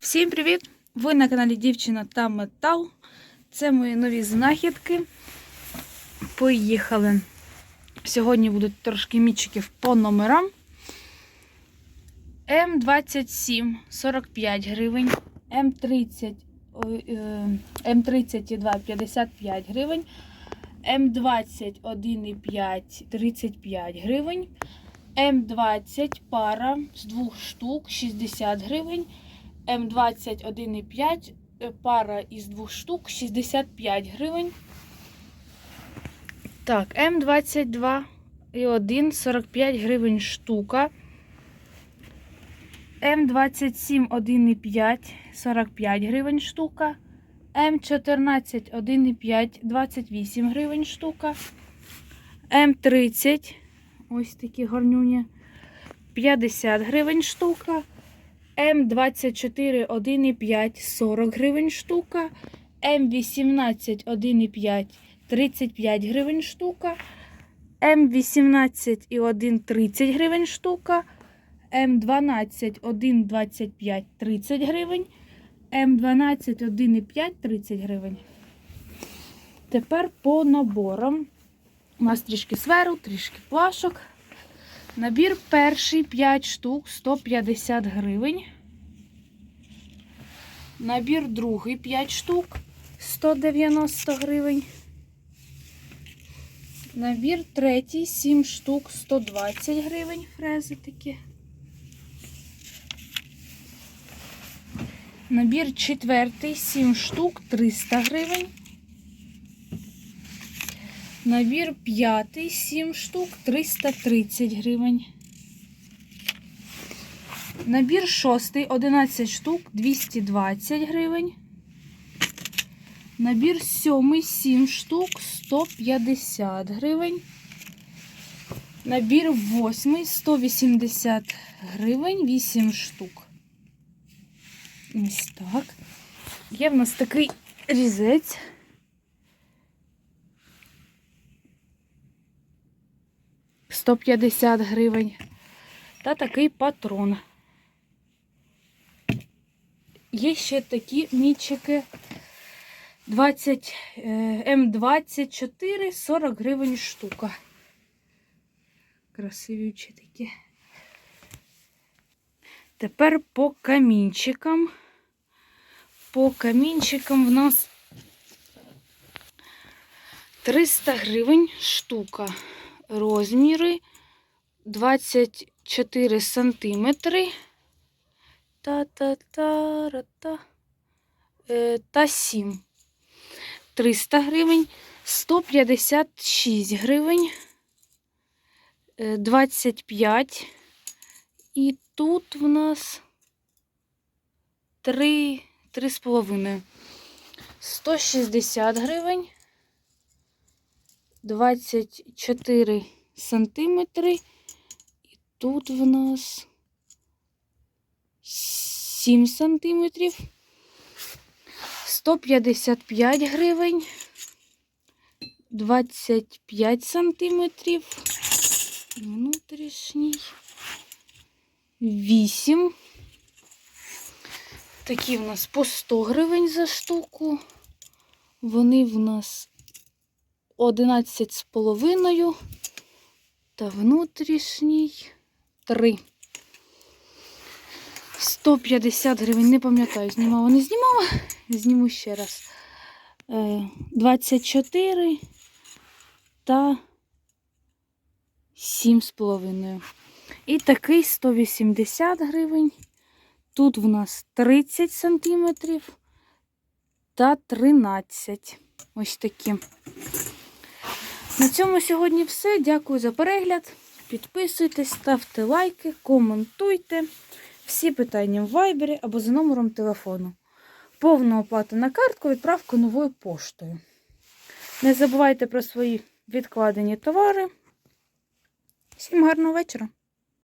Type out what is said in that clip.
Всім привіт! Ви на каналі Дівчина та Метал. Це мої нові знахідки. Поїхали. Сьогодні будуть трошки мічиків по номерам. М27 45 гривень, М30 ой, е, М32 55 гривень, М20 1,5 35 гривень, М20 пара з двох штук 60 гривень. М20 1,5 е, пара із двох штук 65 гривень. Так, М22 і 1 45 гривень штука. М27 1,5 45 гривень штука. М14 1,5 28 гривень штука. М30 ось такі горнюні 50 гривень штука. М24 1,5 40 гривень штука. М18 1,5 35 гривень штука. М18 і 1 30 гривень штука. М12 1,25 30 гривень. М12 1,5 30 гривень. Тепер по наборам. У нас трішки сверу, трішки плашок. Набір перший 5 штук 150 гривень. Набір другий 5 штук 190 гривень. Набір третій 7 штук 120 гривень. Фрези такі. Набір четвертий 7 штук 300 гривень. Набір п'ятий 7 штук 330 гривень. Набір шостий 11 штук 220 гривень. Набір сьомий 7 штук 150 гривень. Набір восьмий 180 гривень 8 штук. Ось так. Є в нас такий різець. Сто п'ятдесят гривень. Та такий патрон. Є ще такі мічики 20 е, М24 40 гривень штука. Красивючі такі. Тепер по камінчикам. По камінчикам в нас 300 гривень штука. Розміри 24 сантиметри. Е, Та 7. 300 гривень. 156 гривень. Е, 25. І тут в нас 3, 3,5. 160 гривень. 24 сантиметри. І тут в нас 7 сантиметрів. 155 гривень. 25 сантиметрів. Внутрішній. 8. Такі в нас по 100 гривень за штуку. Вони в нас 11 з половиною. Та внутрішній 3. 150 гривень, не пам'ятаю, знімала, не знімала. Зніму ще раз. Е, 24 та 7 з половиною. І такий 180 гривень. Тут в нас 30 сантиметрів та 13. Ось такі. На цьому сьогодні все. Дякую за перегляд. Підписуйтесь, ставте лайки, коментуйте. Всі питання в вайбері або за номером телефону. Повна оплата на картку, відправка новою поштою. Не забувайте про свої відкладені товари. Всім гарного вечора!